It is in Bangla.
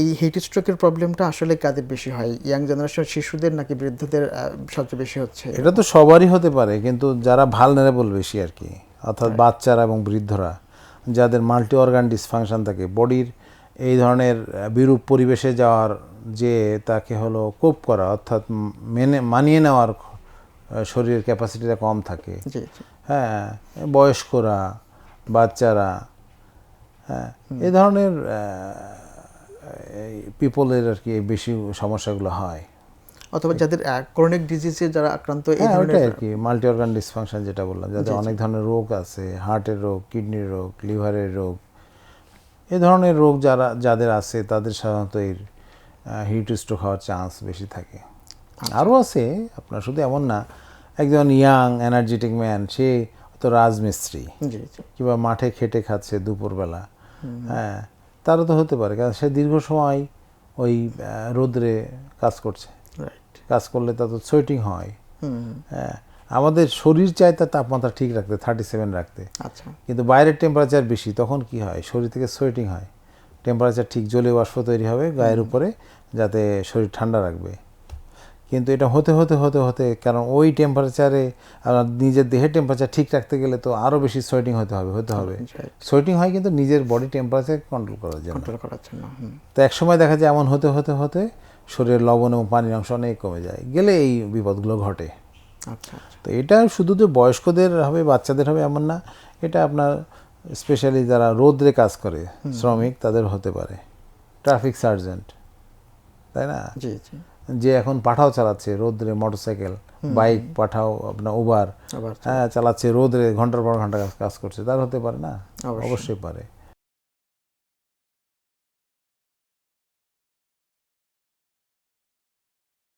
এই হিট স্ট্রোকের প্রবলেমটা আসলে কাদের বেশি হয়? ইয়াং জেনারেশন শিশুদের নাকি বৃদ্ধদের সবচেয়ে বেশি হচ্ছে? এটা তো সবারই হতে পারে কিন্তু যারা ভালো ভালনারেবল বেশি আর কি অর্থাৎ বাচ্চারা এবং বৃদ্ধরা যাদের মাল্টি অর্গান ডিসফাংশন থাকে বডির এই ধরনের বিরূপ পরিবেশে যাওয়ার যে তাকে হলো কোপ করা অর্থাৎ মেনে মানিয়ে নেওয়ার শরীরের ক্যাপাসিটিটা কম থাকে। হ্যাঁ বয়স্করা বাচ্চারা হ্যাঁ এই ধরনের পিপলের আর কি বেশি সমস্যাগুলো হয়। অথবা যাদের ক্রনিক ডিজিজে যারা আক্রান্ত এই হ্যাঁ ধরনের আর কি মাল্টি অর্গান ডিসফাংশন যেটা বললাম যাদের অনেক ধরনের রোগ আছে হার্টের রোগ কিডনির রোগ লিভারের রোগ এ ধরনের রোগ যারা যাদের আছে তাদের সাধারণত এই হিট স্ট্রোক হওয়ার চান্স বেশি থাকে। আরও আছে আপনার শুধু এমন না একজন ইয়াং এনার্জেটিক ম্যান সে তো রাজমিস্ত্রি কিংবা মাঠে খেটে খাচ্ছে দুপুরবেলা হ্যাঁ তারও তো হতে পারে কারণ সে দীর্ঘ সময় ওই রোদ্রে কাজ করছে। কাজ করলে তা তো সোয়েটিং হয়। হ্যাঁ আমাদের শরীর চায় তার তাপমাত্রা ঠিক রাখতে থার্টি সেভেন রাখতে। আচ্ছা। কিন্তু বাইরের টেম্পারেচার বেশি তখন কি হয়? শরীর থেকে সোয়েটিং হয়। টেম্পারেচার ঠিক জলে বাষ্প তৈরি হবে গায়ের উপরে যাতে শরীর ঠান্ডা রাখবে। কিন্তু এটা হতে হতে হতে হতে কারণ ওই টেম্পারেচারে আপনার নিজের দেহের টেম্পারেচার ঠিক রাখতে গেলে তো আরও বেশি সোয়েটিং হতে হবে হতে হবে। সোয়েটিং হয় কিন্তু নিজের বডি টেম্পারেচার কন্ট্রোল করার জন্য। কন্ট্রোল করার জন্য তো একসময় দেখা যায় এমন হতে হতে হতে শরীরের লবণ এবং পানির অংশ অনেক কমে যায়। গেলে এই বিপদগুলো ঘটে। আচ্ছা আচ্ছা। তো এটা শুধু যে বয়স্কদের হবে বাচ্চাদের হবে এমন না এটা আপনার স্পেশালি যারা রোদ্রে কাজ করে শ্রমিক তাদের হতে পারে। ট্রাফিক সার্জেন্ট তাই না? জি জি। যে এখন পাঠাও চালাচ্ছে রোদ্রে মোটরসাইকেল বাইক পাঠাও আপনার উবার হ্যাঁ চালাচ্ছে রোদ্রে ঘণ্টার পর ঘণ্টা কাজ- কাজ করছে তার হতে পারে না। অবশ্যই পারে।